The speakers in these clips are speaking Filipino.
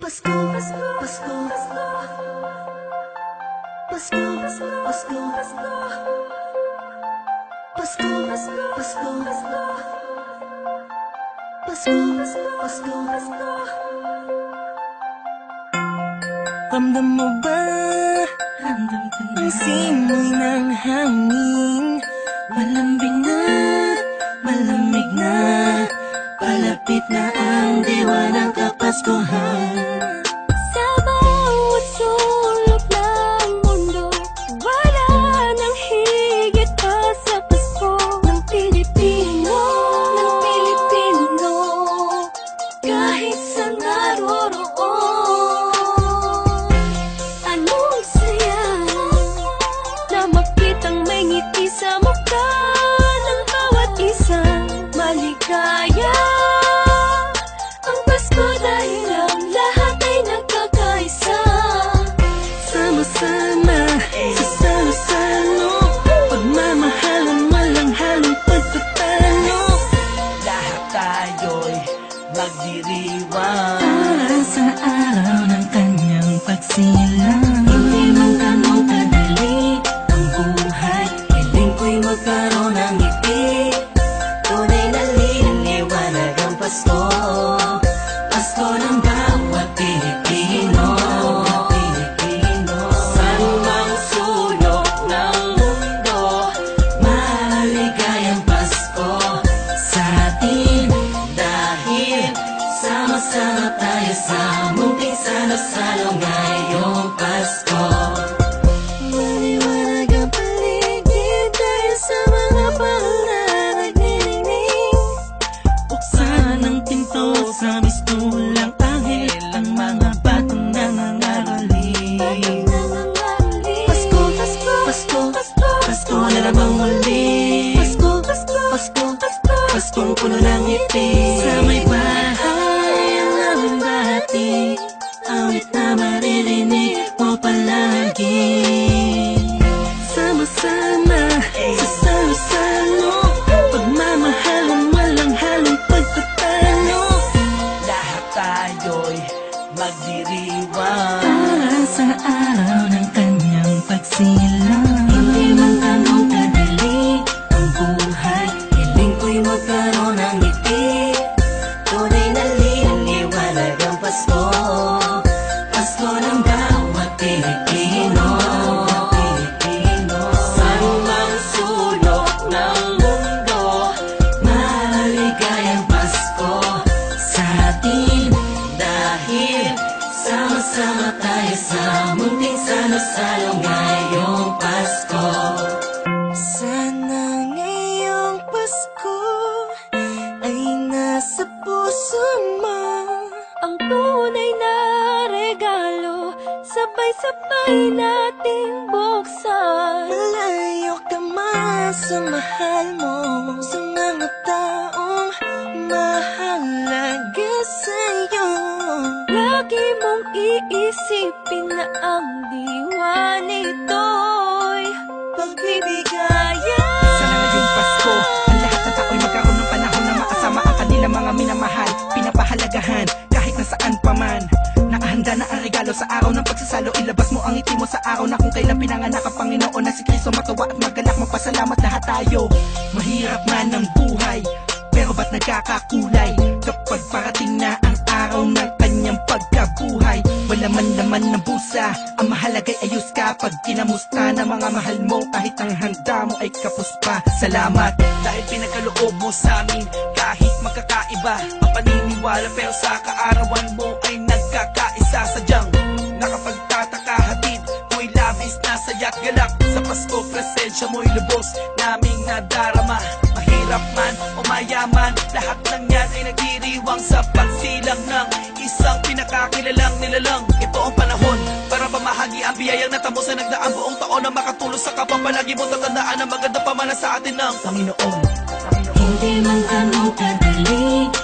Pasko, Pasko, Pasko, Pasko. Pasko, Pasko, Pasko, Pasko. Pasko, Pasko, Pasko, Pasko. Pasko. Ramdam mo ba Ramdam ko na ang simoy ng hangin? Malambing na, malamig na Palapit na ang diwa ng Kapaskuhan magdiriwang Para sa araw ng kanyang pagsilang Hindi man ganong kadali ang buhay Hiling ko'y magkaroon ng salo-salo ngayong Pasko. Maliwanag ang paligid dahil sa mga nagniningning. Buksan ang pinto sa mistulang anghel Ang mga batang nangangaroling. Pasko, Pasko, Pasko, Pasko, Pasko na namang muli Pasko, Pasko, Pasko, Pasko, Paskong puno ng ngiti. Sa may bahay ang aming Sama-sama sa salo-salo. Pagmamahalan walang halong pagtatalo. Lahat tayo'y magdiriwang. Para sa araw ng kanyang pagsilang. Hindi man ganong kadali ang buhay Hiling ko'y magkaroon ng ngiti. Tunay na liliwanag ang Pasko Sabay-sabay nating buksan. Malayo ka man sa mahal mo Sa mga taong mahalaga sa'yo. Lagi mong iisipin na ang diwa nito'y Pagbibigayan. Sana ngayong Pasko Ang lahat ng tao'y magkaroon ng panahon na makasama ang kanilang mga minamahal Pinapahalagahan araw na pinanganak ang Panginoon Na si Kristo matawa at magalak Magpasalamat lahat tayo. Mahirap man ang buhay Pero ba't nagkakakulay? Kapag parating na ang araw ng kanyang pagkabuhay Wala man naman ng busa Ang mahalagay ayos ka. Pag kinamusta na mga mahal mo Kahit ang handa mo ay kapos pa. Salamat dahil pinagkaloob mo sa amin Kahit magkakaiba. Ang paniniwala Pero sa kaarawan mo ay nagkakaisa. Sadyang Mo'y labis na saya't galak Sa Pasko presensya mo'y lubos Naming nadarama. Mahirap man o mayaman Lahat ng yan ay nagdiriwang Sa pagsilang ng isang pinakakilalang nilalang. Ito ang panahon para pamahagi ang biyayang natamo sa nagdaang buong taon Na makatulong sa kapwa palagi mo tatandaan Ang maganda pamana sa atin ng Panginoon. Hindi man ganong kadali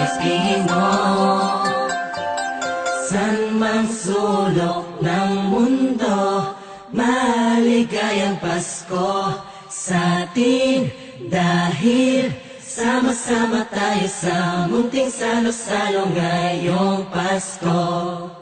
Pilipino San mang sulok ng mundo Maligayang Pasko sa atin. Dahil sama-sama tayo sa munting salo-salo ngayong Pasko.